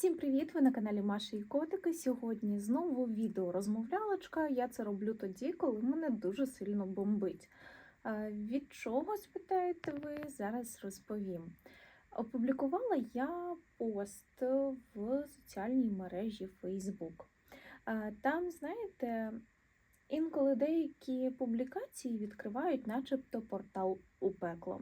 Всім привіт! Ви на каналі Маші і Котики. Сьогодні знову відео розмовлялочка. Я це роблю тоді, коли мене дуже сильно бомбить. Е, Від чого спитаєте ви? Зараз розповім. Опублікувала я пост в соціальній мережі Facebook. Е, Там, знаєте, інколи деякі публікації відкривають, начебто, портал у пекло.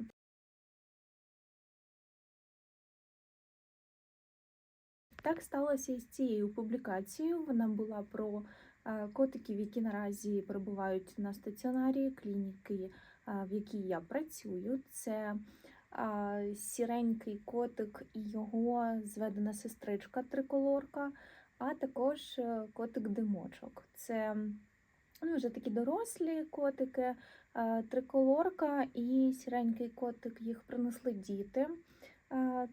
Так сталося і з цією публікацією. Вона була про е, котиків, які наразі перебувають на стаціонарі клініки, е, в якій я працюю. Це е, сіренький котик і його зведена сестричка триколорка, а також е, котик димочок. Це ну, вже такі дорослі котики, триколорка і сіренький котик їх принесли діти.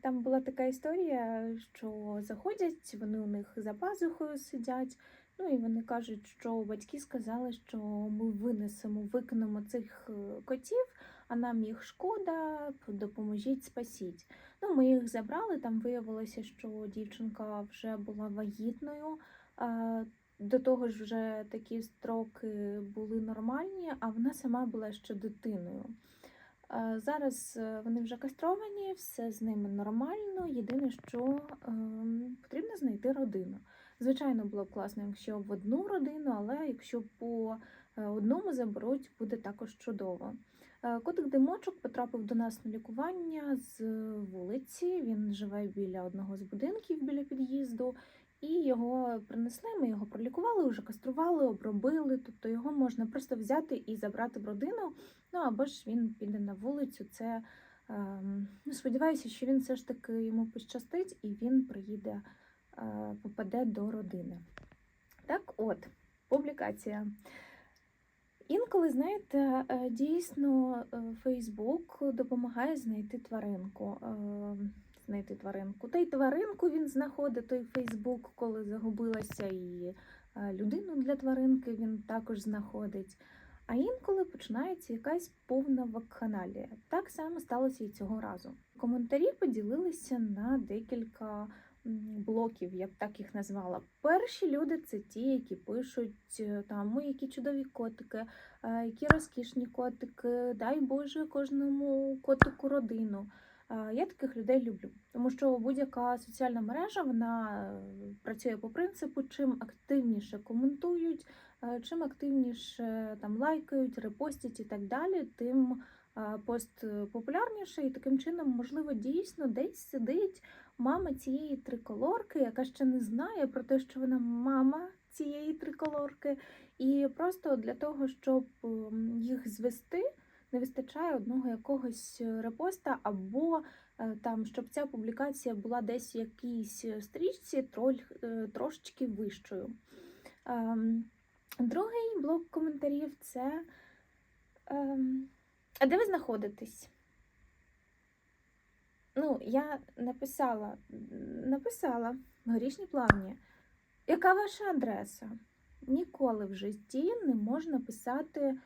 Там була така історія, що заходять, вони у них за пазухою сидять. Ну і вони кажуть, що батьки сказали, що ми винесемо, викинемо цих е, котів, а нам їх шкода, допоможіть, спасіть. Ну, ми їх забрали. Там виявилося, що дівчинка вже була вагітною. До того ж, вже такі строки були нормальні, а вона сама була ще дитиною. Е, Зараз е, вони вже кастровані, все з ними нормально. Єдине, що ем, потрібно знайти родину. Звичайно, було б класно, якщо в одну родину, але якщо по е, одному заберуть, буде також чудово. Котик Димочок потрапив до нас на лікування з вулиці. Він живе біля одного з будинків біля під'їзду. І його принесли, ми його пролікували, вже кастрували, обробили. Тобто його можна просто взяти і забрати в родину. Ну або ж він піде на вулицю. Це ем, ну, сподіваюся, що він все ж таки йому пощастить і він приїде, е, попаде до родини. Так, от, публікація. Інколи, знаєте, е, дійсно Фейсбук допомагає знайти тваринку. Знайти тваринку. Та й тваринку він знаходить той Фейсбук, коли загубилася, і е, людину для тваринки він також знаходить. А інколи починається якась повна вакханалія. Так само сталося і цього разу. Коментарі поділилися на декілька блоків, я б так їх назвала. Перші люди це ті, які пишуть е, там ой, які чудові котики, е, які розкішні котики, дай Боже кожному котику родину. Е, Я таких людей люблю, тому що будь-яка соціальна мережа вона е, працює по принципу, чим активніше коментують, е, чим активніше там лайкають, репостять і так далі, тим пост популярніший. І таким чином, можливо, дійсно десь сидить мама цієї триколорки, яка ще не знає про те, що вона мама цієї триколорки, і просто для того, щоб ем, їх звести не вистачає одного якогось е, репоста, або е, там, щоб ця публікація була десь в якійсь стрічці е, трошечки вищою. Ем, Другий блок коментарів це. ем, А де ви знаходитесь? Ну, я написала, написала в горішній плавні. Яка ваша адреса? Ніколи в житті не можна писати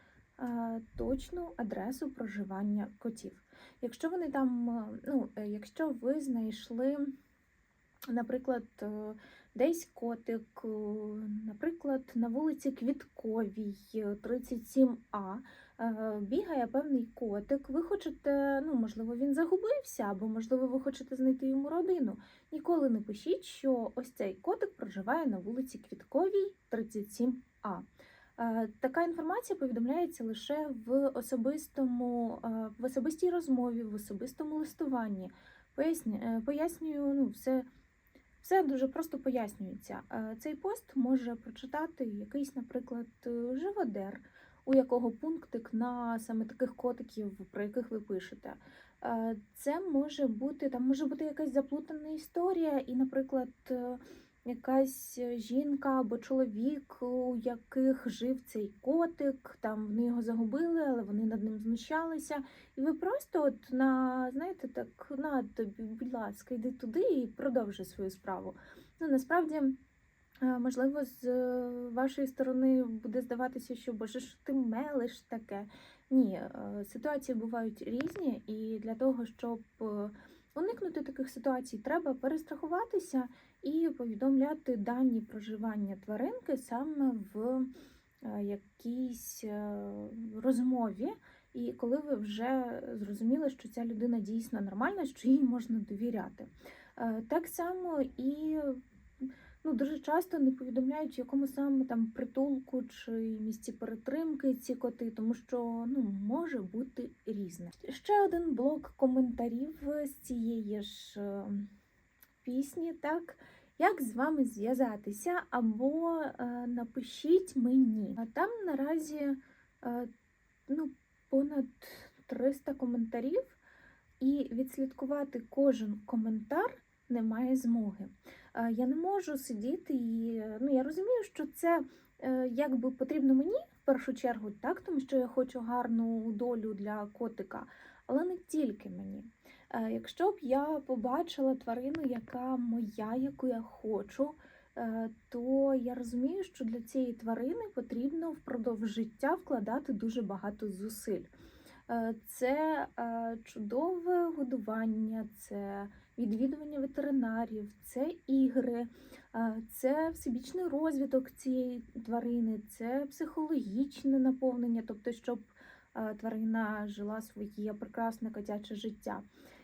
точну адресу проживання котів. Якщо вони там, е, ну, е, якщо ви знайшли, наприклад, е, десь котик, е, наприклад, на вулиці Квітковій, е, 37А, е, бігає певний котик, ви хочете, ну, можливо, він загубився, або, можливо, ви хочете знайти йому родину. Ніколи не пишіть, що ось цей котик проживає на вулиці Квітковій, 37А. Е, Така інформація повідомляється лише в особистому, е, в особистій розмові, в особистому листуванні. Поясню, е, пояснюю, ну, все, все дуже просто пояснюється. Цей пост може прочитати якийсь, наприклад, живодер, у якого пунктик на саме таких котиків, про яких ви пишете. Це може бути, там може бути якась заплутана історія, і, наприклад, якась жінка або чоловік, у яких жив цей котик, там вони його загубили, але вони над ним знущалися. І ви просто, от на знаєте, так на тобі, будь ласка, йди туди і продовжуй свою справу. Ну насправді. е, Можливо, з е, вашої сторони буде здаватися, що боже, що ти мелиш таке. Ні, е, ситуації бувають різні, і для того, щоб уникнути таких ситуацій, треба перестрахуватися і повідомляти дані проживання тваринки саме в е, якійсь е, розмові. І коли ви вже зрозуміли, що ця людина дійсно нормальна, що їй можна довіряти. Е, Так само і ну, дуже часто не повідомляють, в якому саме там притулку чи місці перетримки ці коти, тому що ну, може бути різне. Ще один блок коментарів з цієї ж е, пісні, так. Як з вами зв'язатися, або е, напишіть мені. А там наразі е, ну, понад 300 коментарів, і відслідкувати кожен коментар немає змоги. Е, Я не можу сидіти і ну, я розумію, що це е, якби потрібно мені в першу чергу, так, тому що я хочу гарну долю для котика, але не тільки мені. Е, Якщо б я побачила тварину, яка моя, яку я хочу, е, то я розумію, що для цієї тварини потрібно впродовж життя вкладати дуже багато зусиль. Е, Це е, чудове годування, це відвідування ветеринарів, це ігри, це всебічний розвиток цієї тварини, це психологічне наповнення, тобто, щоб тварина жила своє прекрасне котяче життя.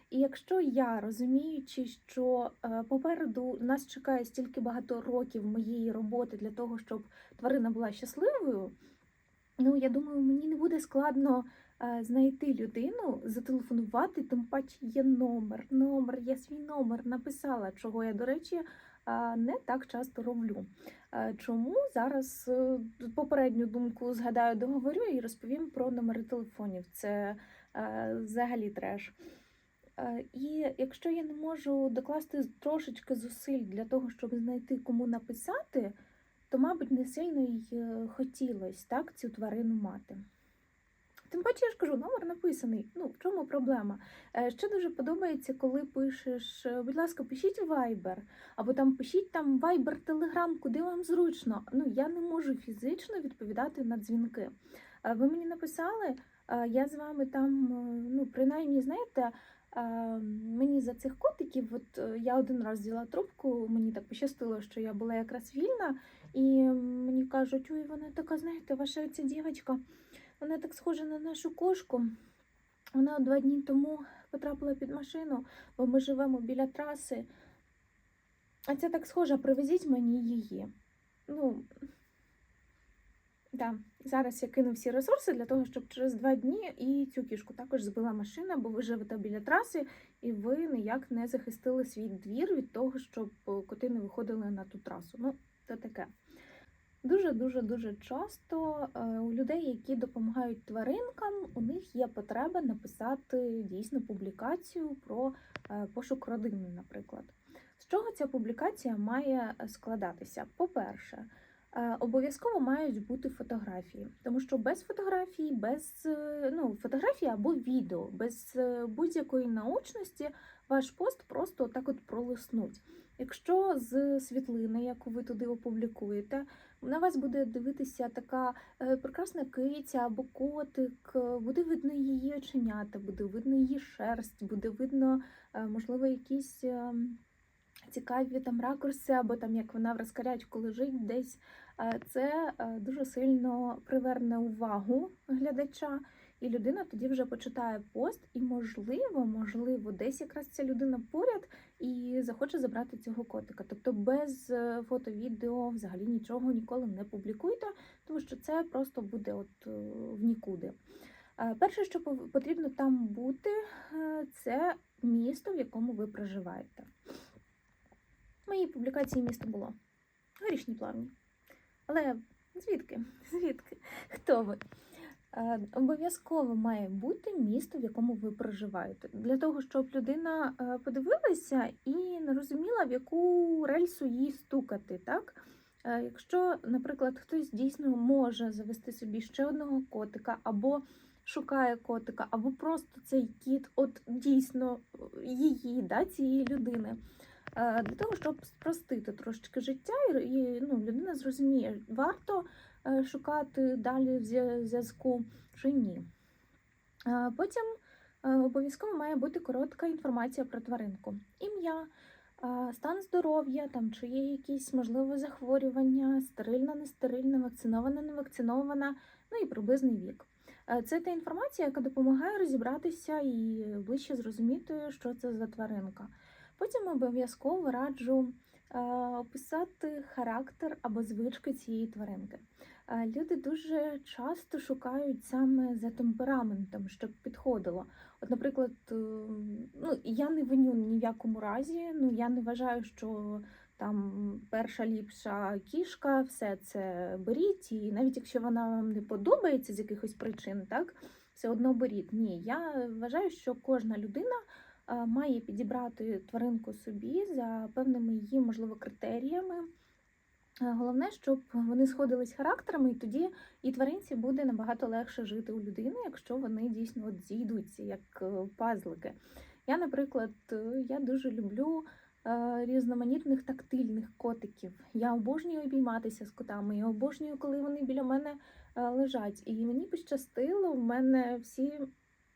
І якщо я розуміючи, що е, попереду нас чекає стільки багато років моєї роботи для того, щоб тварина була щасливою, ну я думаю, мені не буде складно знайти людину, зателефонувати, тим паче є номер. Номер, я свій номер написала, чого я, до речі, е, не так часто роблю. Е, Чому зараз е, попередню думку згадаю, договорю і розповім про номери телефонів. Це е, взагалі треш. Е, І якщо я не можу докласти трошечки зусиль для того, щоб знайти кому написати, то, мабуть, не сильно й е, хотілося так, цю тварину мати. Тим паче, я ж кажу, номер написаний. Ну, в чому проблема? Е, Ще дуже подобається, коли пишеш, е, будь ласка, пишіть Viber, або там пишіть там Viber, Telegram, куди вам зручно. Ну, я не можу фізично відповідати на дзвінки. Е, Ви мені написали, я з вами там, ну, принаймні, знаєте, мені за цих котиків, от я один раз взяла трубку, мені так пощастило, що я була якраз вільна, і мені кажуть, ой, вона така, знаєте, ваша ця дівчинка, вона так схожа на нашу кошку. Вона два дні тому потрапила під машину, бо ми живемо біля траси. А це так схоже, привезіть мені її. Ну, да. зараз я кину всі ресурси для того, щоб через два дні і цю кішку також збила машина, бо ви живете біля траси, і ви ніяк не захистили свій двір від того, щоб коти не виходили на ту трасу. Ну, це таке. Дуже-дуже дуже часто е, у людей, які допомагають тваринкам, у них є потреба написати дійсно публікацію про е, пошук родини, наприклад. З чого ця публікація має складатися? По-перше, е, обов'язково мають бути фотографії, тому що без фотографій, без е, ну, фотографії або відео, без е, будь-якої наочності ваш пост просто так от пролиснуть. Якщо з світлини, яку ви туди опублікуєте, на вас буде дивитися така е, прекрасна киця або котик, е, буде видно її оченята, буде видно її шерсть, буде видно, е, можливо, якісь цікаві там ракурси, або там як вона в розкарячку лежить десь. Це дуже сильно приверне увагу глядача. І людина тоді вже почитає пост, і можливо, можливо, десь якраз ця людина поряд і захоче забрати цього котика. Тобто без е, фото, відео взагалі нічого ніколи не публікуйте, тому що це просто буде от е, в нікуди. Е, Перше, що потрібно там бути, це місто, в якому ви проживаєте. В моїй публікації місто було горішні плавні. Але звідки? Звідки? Хто ви? Е, Обов'язково має бути місто, в якому ви проживаєте, для того, щоб людина е, подивилася і не розуміла, в яку рельсу їй стукати. Так? Е, Якщо, наприклад, хтось дійсно може завести собі ще одного котика, або шукає котика, або просто цей кіт, от дійсно її, да, цієї людини. Е, Для того, щоб спростити трошечки життя, і ну, людина зрозуміє, варто е, шукати далі зв'я- зв'язку чи ні. Е, Потім обов'язково має бути коротка інформація про тваринку: ім'я, стан здоров'я, там чи є якісь можливо захворювання, стерильна, нестерильна, вакцинована, не вакцинована, ну і приблизний вік. Це та інформація, яка допомагає розібратися і ближче зрозуміти, що це за тваринка. Потім обов'язково раджу е, описати характер або звички цієї тваринки. Е, Люди дуже часто шукають саме за темпераментом, щоб підходило. От, наприклад, е, ну я не виню ні в якому разі. Ну я не вважаю, що там перша ліпша кішка, все це беріть, і навіть якщо вона вам не подобається з якихось причин, так все одно беріть. Ні, я вважаю, що кожна людина має підібрати тваринку собі за певними її, можливо, критеріями. Е, Головне, щоб вони сходились характерами, і тоді і тваринці буде набагато легше жити у людини, якщо вони дійсно от зійдуться, як е, пазлики. Я, наприклад, е, я дуже люблю е, різноманітних тактильних котиків. Я обожнюю обійматися з котами, я обожнюю, коли вони біля мене е, лежать. І мені пощастило, в мене всі,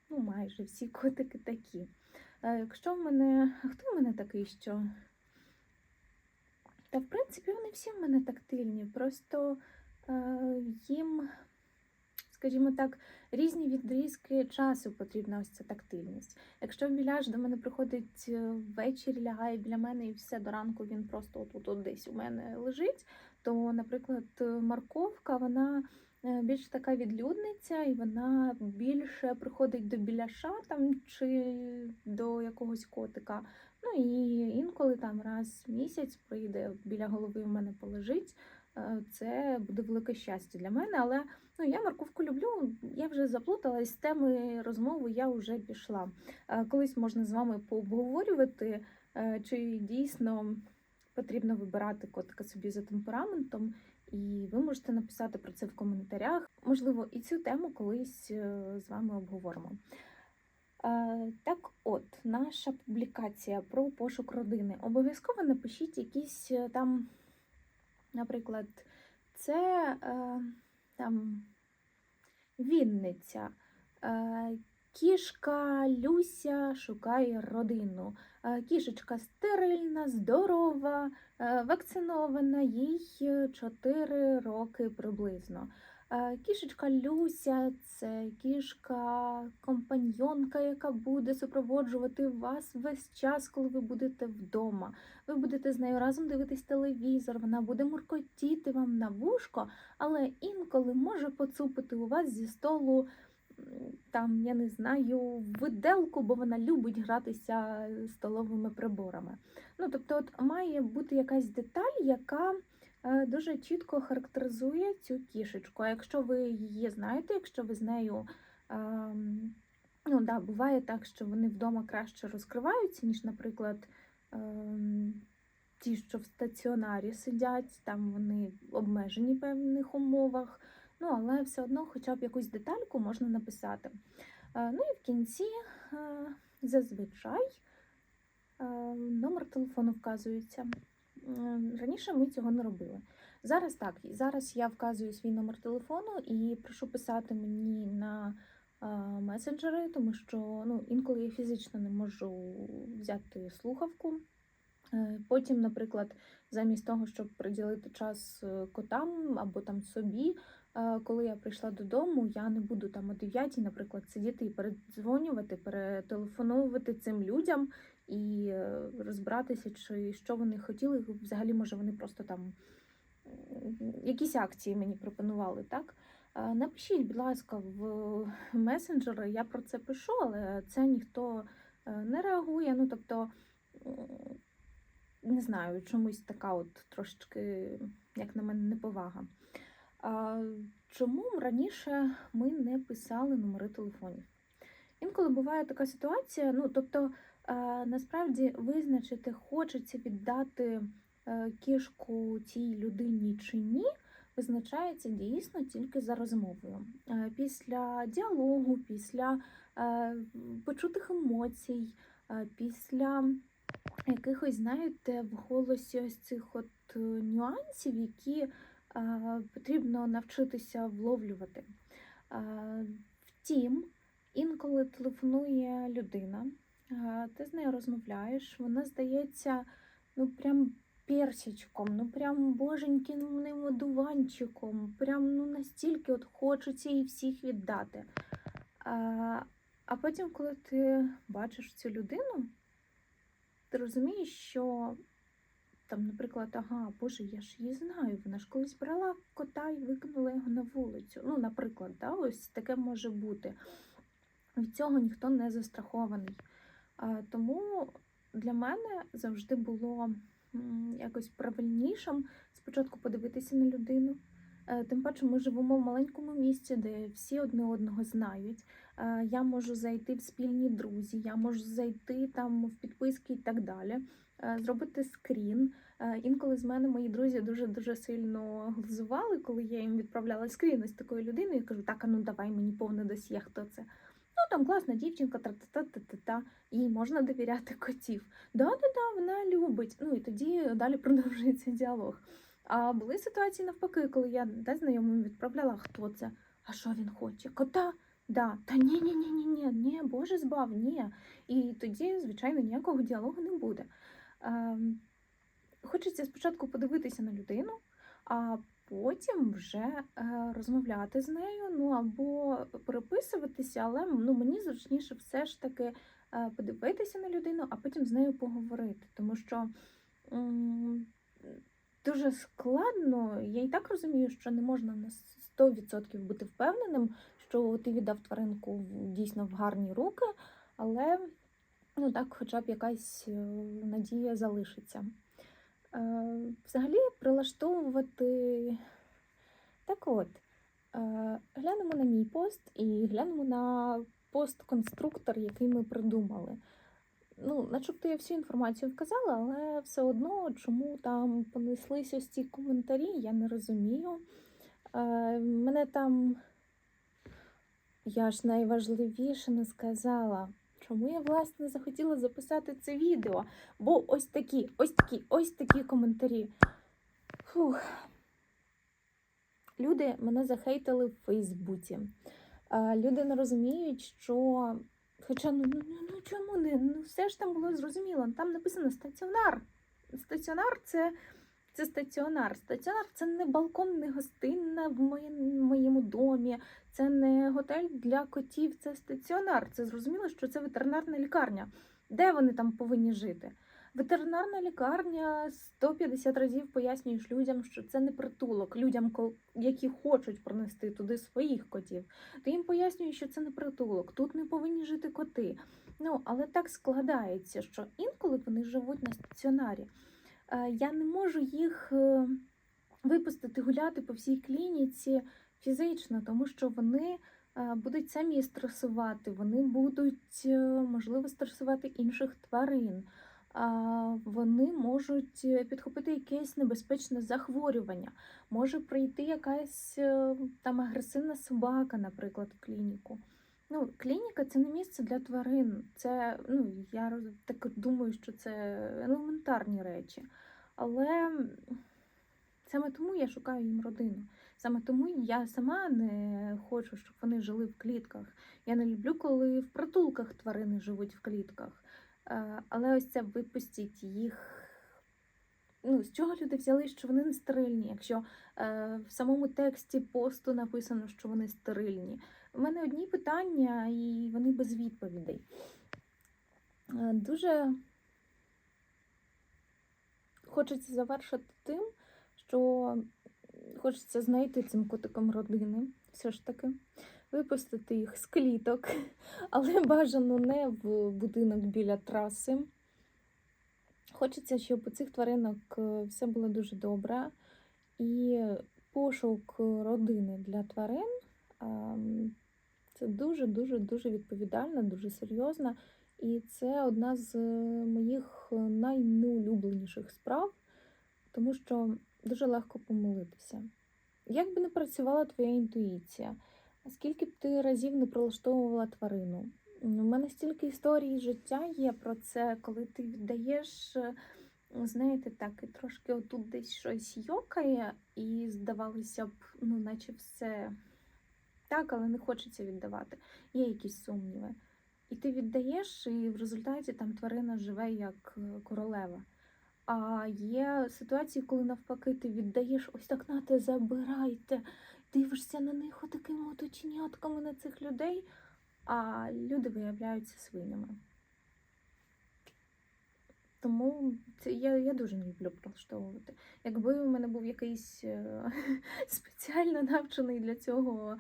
ну майже всі котики такі. Якщо в мене. а Хто в мене такий, що? Та в принципі вони всі в мене тактильні, просто е, їм, скажімо так, різні відрізки часу потрібна ось ця тактильність. Якщо біляш до мене приходить е, ввечері, лягає біля мене і все до ранку він просто отут от десь у мене лежить, то, наприклад, морковка, вона більш така відлюдниця, і вона більше приходить до біляша там чи до якогось котика. Ну і інколи там раз в місяць прийде біля голови в мене полежить. Е, Це буде велике щастя для мене. Але ну я морковку люблю. Я вже заплуталась з теми розмови. Я вже пішла. Е, Колись можна з вами пообговорювати, е, чи дійсно потрібно вибирати котика собі за темпераментом. І ви можете написати про це в коментарях. Можливо, і цю тему колись е, з вами обговоримо. Е, Так, от, наша публікація про пошук родини. Обов'язково напишіть якісь е, там, наприклад, це там Вінниця. Е, Кішка Люся шукає родину. Е, Кішечка стерильна, здорова, е, вакцинована, їй 4 роки приблизно. Е, Кішечка Люся це кішка компаньонка, яка буде супроводжувати вас весь час, коли ви будете вдома. Ви будете з нею разом дивитись телевізор, вона буде муркотіти вам на вушко, але інколи може поцупити у вас зі столу. Там, я не знаю, виделку, бо вона любить гратися столовими приборами. Ну, тобто, от має бути якась деталь, яка е, дуже чітко характеризує цю кішечку. А якщо ви її знаєте, якщо ви з нею. ем, Ну, да, буває так, що вони вдома краще розкриваються, ніж, наприклад, ем, ті, що в стаціонарі сидять, там вони обмежені в певних умовах. Ну, але все одно, хоча б якусь детальку можна написати. Е, Ну і в кінці е, зазвичай е, номер телефону вказується. Раніше ми цього не робили. Зараз так, зараз я вказую свій номер телефону і прошу писати мені на месенджери, тому що ну, інколи я фізично не можу взяти слухавку. Потім, наприклад, замість того, щоб приділити час котам або там собі, коли я прийшла додому, я не буду там о 9, наприклад, сидіти і передзвонювати, перетелефоновувати цим людям і е, розбиратися, чи що вони хотіли. Взагалі, може, вони просто там якісь акції мені пропонували, так? Е, Напишіть, будь ласка, в месенджери, я про це пишу, але це ніхто е, не реагує. Ну, тобто, не знаю, чомусь така от трошечки, як на мене, неповага. Чому раніше ми не писали номери телефонів? Інколи буває така ситуація, ну тобто, насправді визначити, хочеться віддати е, кішку цій людині чи ні, визначається дійсно тільки за розмовою. Е, Після діалогу, після е, почутих емоцій, після якихось, знаєте, в голосі ось цих от нюансів, які потрібно навчитися вловлювати. Втім, інколи телефонує людина, ти з нею розмовляєш, вона здається ну прям персичком, ну прям боженьким одуванчиком, прям ну настільки от хочеться їй всіх віддати. А потім, коли ти бачиш цю людину, ти розумієш, що там, наприклад, ага, Боже, я ж її знаю, вона ж колись брала кота і викинула його на вулицю. Ну, наприклад, да, ось таке може бути. Від цього ніхто не застрахований. Тому для мене завжди було якось правильнішим спочатку подивитися на людину. Е, Тим паче ми живемо в маленькому місті, де всі одне одного знають. Е, Я можу зайти в спільні друзі, я можу зайти там в підписки і так далі, зробити скрін. Е, Інколи з мене мої друзі дуже дуже сильно глузували, коли я їм відправляла скрін із такою людиною. Я кажу, так, а ну давай мені повне досьє, хто це. Ну там класна дівчинка, та-та-та-та-та, їй можна довіряти котів. Да-да-да, вона любить. Ну і тоді далі продовжується діалог. А були ситуації навпаки, коли я де знайомим відправляла, хто це, а що він хоче? Кота? Да, та ні, ні, ні, ні, ні, ні, Боже збав, ні. І тоді, звичайно, ніякого діалогу не буде. Ем, хочеться спочатку подивитися на людину, а потім вже е, розмовляти з нею, ну або переписуватися, але ну, мені зручніше все ж таки е, подивитися на людину, а потім з нею поговорити. Тому що дуже складно, я і так розумію, що не можна на 100% бути впевненим, що ти віддав тваринку дійсно в гарні руки, але ну так, хоча б якась е, надія залишиться. Е, Взагалі прилаштовувати. Так от, е, глянемо на мій пост і глянемо на пост-конструктор, який ми придумали. Ну, начебто я всю інформацію вказала, але все одно, чому там понеслись ось ці коментарі, я не розумію. Мене там я ж найважливіше не сказала. Чому я, власне, захотіла записати це відео? Бо ось такі, ось такі, ось такі коментарі. Фух. Люди мене захейтили в Фейсбуці. Люди не розуміють, що. Хоча ну, ну, ну, ну чому не? Ну все ж там було зрозуміло. Там написано стаціонар. Стаціонар це, це стаціонар. Стаціонар це не балкон, не гостинна в моєму домі, це не готель для котів, це стаціонар. Це зрозуміло, що це ветеринарна лікарня. Де вони там повинні жити? Ветеринарна лікарня 150 разів пояснюєш людям, що це не притулок, людям, які хочуть пронести туди своїх котів. Ти їм пояснюєш, що це не притулок, тут не повинні жити коти. Ну, але так складається, що інколи вони живуть на стаціонарі. Е, Я не можу їх е, випустити гуляти по всій клініці фізично, тому що вони е, будуть самі стресувати, вони будуть, можливо, стресувати інших тварин. Вони можуть підхопити якесь небезпечне захворювання. Може прийти якась там агресивна собака, наприклад, в клініку. Ну, клініка це не місце для тварин. Це, ну, я так думаю, що це елементарні речі. Але саме тому я шукаю їм родину. Саме тому я сама не хочу, щоб вони жили в клітках. Я не люблю, коли в притулках тварини живуть в клітках. Е, Але ось це випустіть їх. Ну, з чого люди взяли, що вони не стерильні, якщо е, в самому тексті посту написано, що вони стерильні. У мене одні питання, і вони без відповідей. Е, дуже хочеться завершити тим, що хочеться знайти цим котикам родини, все ж таки, випустити їх з кліток, але бажано не в будинок біля траси. Хочеться, щоб у цих тваринок е, все було дуже добре. І пошук родини для тварин ем, це дуже-дуже дуже відповідально, дуже серйозно. І це одна з е, моїх найнеулюбленіших справ, тому що дуже легко помилитися. Як би не працювала твоя інтуїція, скільки б ти разів не прилаштовувала тварину? У мене стільки історій життя є про це, коли ти віддаєш, е, знаєте, так, і трошки отут десь щось йокає, і здавалося б, ну, наче все так, але не хочеться віддавати. Є якісь сумніви. І ти віддаєш, і в результаті там тварина живе як е, королева. А є ситуації, коли навпаки ти віддаєш ось так нате, забирайте, дивишся на них отакими от оченятками на цих людей, а люди виявляються свинями. Тому це я, я дуже не люблю прилаштовувати. Якби у мене був якийсь е, спеціально навчений для цього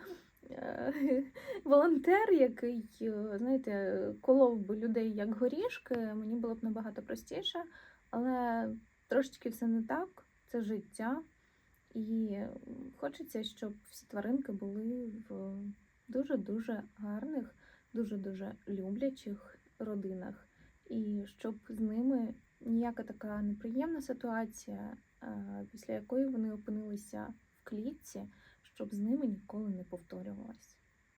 волонтер, який, е, знаєте, колов би людей як горішки, мені було б набагато простіше. Але трошечки все не так, це життя. І хочеться, щоб всі тваринки були в дуже-дуже гарних, дуже-дуже люблячих родинах. І щоб з ними ніяка така неприємна ситуація, е, після якої вони опинилися в клітці, щоб з ними ніколи не повторювалась.